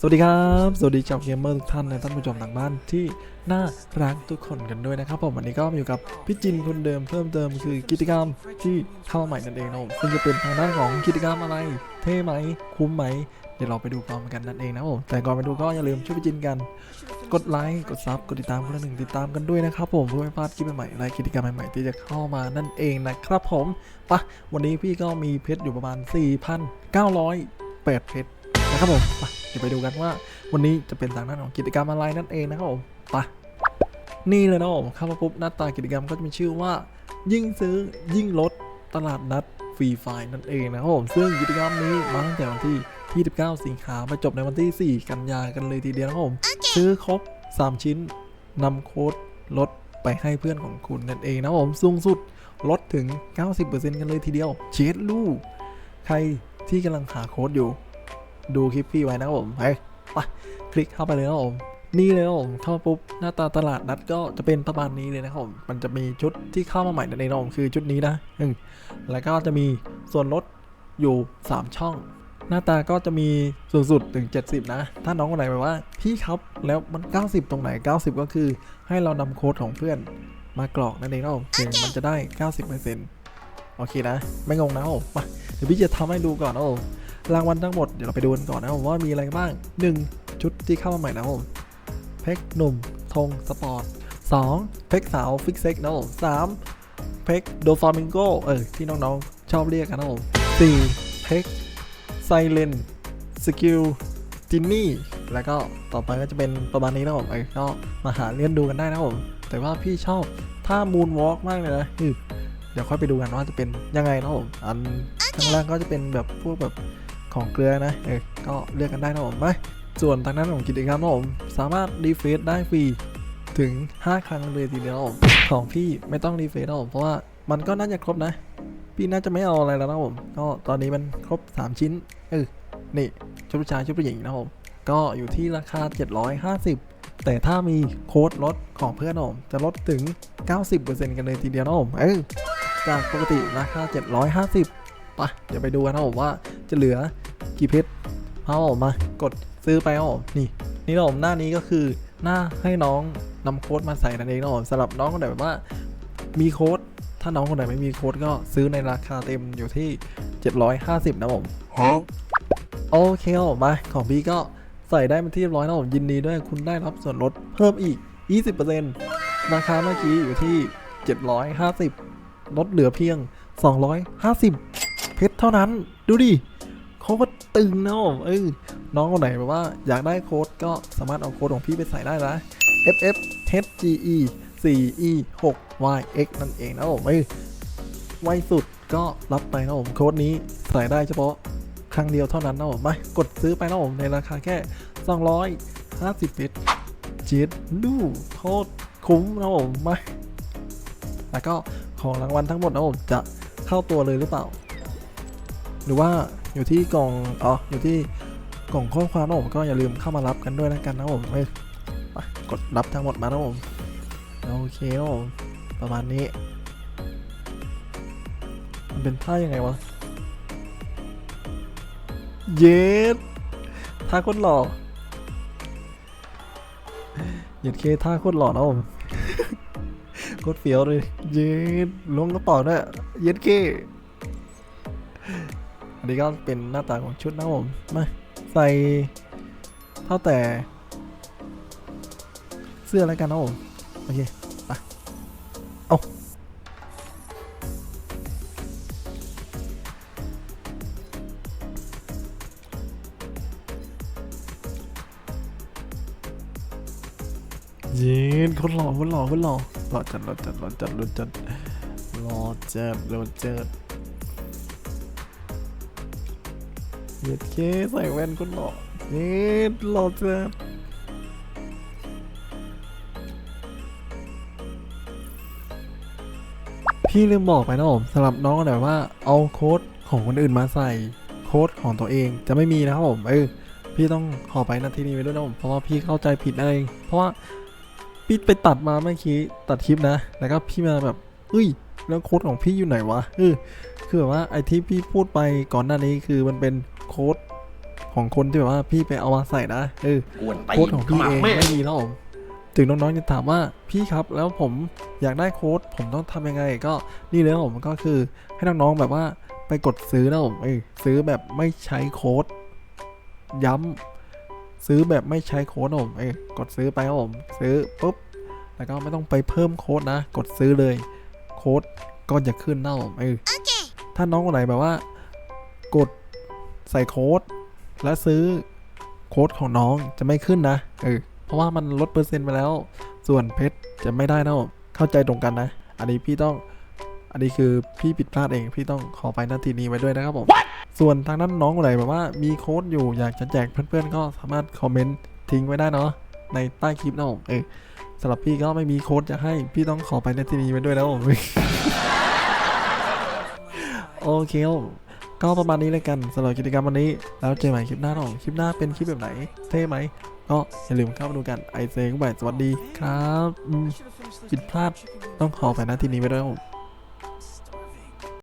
สวัสดีครับ สวัสดีชาวเกมเมอร์ทุกท่านและท่านผู้ชมทางบ้านที่น่ารักทุกคนกันด้วยนะครับผมวันนี้ก็อยู่กับพี่จินคนเดิมเพิ่มเติมคือกิจกรรมที่เข้ามาใหม่นั่นเองนะผมซึ่งจะเป็นทางด้านของกิจกรรมอะไร เท่ไหม คุ้มไหม เดี๋ยวเราไปดูพร้อมกันนั่นเองนะผมแต่ก่อนไปดูก็อย่าลืมช่วยพี่จินกัน กดไลค์กดซับกดติดตามคนละหนึ่งติดตามกันด้วยนะครับผมเพื่อไม่พลาดคลิปใหม่ๆและกิจกรรมใหม่ๆที่จะเข้ามานั่นเองนะครับผมปะวันนี้พี่ก็มีเพชรอยู่ประมาณ 4,908เพชร นะครับผมไปเดี๋ยวไปดูกันว่าวันนี้จะเป็นทางด้านของกิจกรรมอะไรนั่นเองนะครับผมไปะนี่เลยนะผมเข้ามาปุ๊บหน้าตากิจกรรมก็จะมีชื่อว่า ยิ่งซื้อยิ่งลดตลาดนัดฟรีไฟล์นั่นเองนะครับผมซึ่งกิจกรรมนี้มาตั้งแต่วันที่ที่19สิงหาไปจบในวันที่ 4 กันยากันเลยทีเดียวนะครับผมซื้อครบ 3 ชิ้นนำโค้ดลดไปให้เพื่อนของคุณนั่นเองนะครับผมสูงสุดลดถึง 90%กันเลยทีเดียว เชดลูกใครที่กำลังหาโค้ดอยู่ ดูคลิปพี่ไว้นะครับผมไปไปคลิกเข้าไปเลยนะครับผมนี่เลยครับผมเข้ามาปุ๊บหน้าตาตลาดนัดก็จะเป็นประมาณนี้เลยนะครับผมมันจะมีชุดที่เข้ามาใหม่นั่นเองนะผมคือชุดนี้นะหนึ่งแล้วก็จะมีส่วนลดอยู่ 3 ช่อง หน้าตาก็จะมีสูงสุดถึง 70 นะ ถ้าน้องคนไหนแบบว่าพี่ครับแล้วมัน 90 ตรงไหน 90 ก็คือให้เรานำโค้ดของเพื่อนมากรอกนั่นเองนะครับผมถึงมันจะได้ 90%โอเคนะ ไม่งงนะผมาเดี๋ยวพี่จะทำให้ดูก่อนนะผม รางวัลทั้งหมดเดี๋ยวเราไปดูกันก่อนนะครับผมว่ามีอะไรบ้าง 1 ชุดที่เข้ามาใหม่นะครับผมเพกหนุ่มธงสปอร์ต 2. เพกสาวฟิกเซ็กนะครับผม 3. เพกโดฟามิงโกเออที่น้องๆ ชอบเรียกกันนะครับผม 4. เพกไซเลนสกิลจินนี่แล้วก็ต่อไปก็จะเป็นประมาณนี้นะครับผมเออก็มาหาเล่นดูกันได้นะครับผมแต่ว่าพี่ชอบท่ามูนวอล์กมากเลยนะเดี๋ยวค่อยไปดูกันว่าจะเป็นยังไงนะครับผมอันข้างล่างก็จะเป็นแบบพวกแบบ ของเกลือนะเออก็เลือกกันได้นะผมไปส่วนทางด้านของกิจกรรมนะครับผมสามารถรีเฟซได้ฟรีถึง 5 ครั้งเลยทีเดียวของพี่ไม่ต้องรีเฟซนะผมเพราะว่ามันก็น่าจะครบนะ พี่น่าจะไม่เอาอะไรแล้วนะผมก็ตอนนี้มันครบ 3 ชิ้นเออนี่ชุดผู้ชายชุดผู้หญิงนะผมก็อยู่ที่ราคา 750 แต่ถ้ามีโค้ดลดของเพื่อนผมจะลดถึง 90%กันเลยทีเดียวนะผมเออจากปกติราคา 750ไปเดี๋ยวไปดูกันนะผมว่าจะเหลือ กี่เพชรเอาออกมากดซื้อไปเอาออนี่ นี่เราหน้านี้ก็คือหน้าให้น้องนำโค้ดมาใส่นั่นเองนะสำหรับน้องคนไหนแบบว่ามีโค้ดถ้าน้องคนไหนไม่มีโค้ดก็ซื้อในราคาเต็มอยู่ที่ 750 นะผมโอเคครับผมมาของพี่ก็ใส่ได้เป็นที่เรียบร้อยนะผมยินดีด้วยคุณได้รับส่วนลดเพิ่มอีก 20%ราคาเมื่อกี้อยู่ที่ 750 ลดเหลือเพียง 250 เพชรเท่านั้น ดูดิ โค้ดตึงนะผมเออน้องคนไหนแบบว่าอยากได้โค้ดก็สามารถเอาโค้ดของพี่ไปใส่ได้นะ FF HGE 4E 6 YX นั่นเองนะผมเออไวสุดก็รับไปนะผมโค้ดนี้ใส่ได้เฉพาะครั้งเดียวเท่านั้นนะผมมากดซื้อไปนะผมในราคาแค่ 250เพชรเจ็ดดูโคตรคุ้มนะผมมาแล้วก็ของรางวัลทั้งหมดนะผมจะเข้าตัวเลยหรือเปล่า หรือว่า อยู่ที่กล่องอ๋ออยู่ที่กล่องข้อความนะผมก็อย่าลืมเข้ามารับกันด้วยนะกันนะผมไปกดรับทั้งหมดมานะผมโอเคนะผมประมาณนี้ มันเป็นท่ายังไงวะเย็ดท่าโคตรหล่อเย็ดเคท่าโคตรหล่อนะผมโคตรเฟี้ยวเลยเย็ดลงกระเป๋าด้วยเย็ดเค นี้ก็เป็นหน้าตาของชุดนะผมมาใส่เท่าแต่ เสื้อแล้วกันนะผมโอเคไปเอาย็นคนหล่อคนหล่อคนหล่อหล่อจัดหล่อจัดหล่อจัดหล่อจัดหล่อจัดหล่อจัด เย็ดเคใส่แว่นคนหล่อเย็ดหล่อจัดพี่ลืมบอกไปนะผมสำหรับน้องหน่อยว่าเอาโค้ดของคนอื่นมาใส่โค้ดของตัวเองจะไม่มีนะครับผมเออพี่ต้องขอไปนาทีนี้ไว้ด้วยนะผมเพราะว่าพี่เข้าใจผิดนั่นเองเพราะว่าพี่ไปตัดมาเมื่อกี้ตัดคลิปนะ แล้วก็พี่มาแบบเอ้ยแล้วโค้ดของพี่อยู่ไหนวะเออคือแบบว่าไอที่พี่พูดไปก่อนหน้านี้คือมันเป็น ค้ดของคนที่แบบว่าพี่ไปเอามาใส่นะเออกวนไปโค้ดของพี่เองแม่ไม่ดีนะผมถึงน้องๆจะถามว่าพี่ครับแล้วผมอยากได้โค้ดผมต้องทำยังไง ก็นี่เลยนะผมก็คือให้น้องๆแบบว่าไปกดซื้อนะผมเออซื้อแบบไม่ใช้โค้ดย้ำซื้อแบบไม่ใช้โค้ดนะผมเออกดซื้อไปครับผมซื้อปุ๊บแล้วก็ไม่ต้องไปเพิ่มโค้ดนะ กดซื้อเลย โค้ดก็จะขึ้นนะผมเออถ้าน้องคนไหนแบบว่า กด ใส่โค้ด และซื้อโค้ดของน้องจะไม่ขึ้นนะ เออ เพราะว่ามันลดเปอร์เซ็นต์ไปแล้ว ส่วนเพชรจะไม่ได้นะผมเข้าใจตรงกันนะ อันนี้พี่ต้อง อันนี้คือพี่ผิดพลาดเอง พี่ต้องขอไปนาทีนี้ไว้ด้วยนะครับผมส่วนทางนั้นน้องคนไหนแบบว่ามีโค้ดอยู่อยากจะแจกเพื่อนๆ ก็สามารถคอมเมนต์ทิ้งไว้ได้เนาะในใต้คลิปนะผมเออสำหรับพี่ก็ไม่มีโค้ดจะให้ พี่ต้องขอไปนาทีนี้ไว้ด้วยนะผมโอเคครับผม ก็ประมาณนี้เลยกันสำหรับกิจกรรมวันนี้ แล้วเจอใหม่คลิปหน้าหน่องคลิปหน้าเป็นคลิปแบบไหน เท่ไหม ก็อย่าลืมเข้ามาดูกันไอเซงบ่ายสวัสดีครับผิดพลาดต้องขอไปนะทีนี้ไปด้วยผม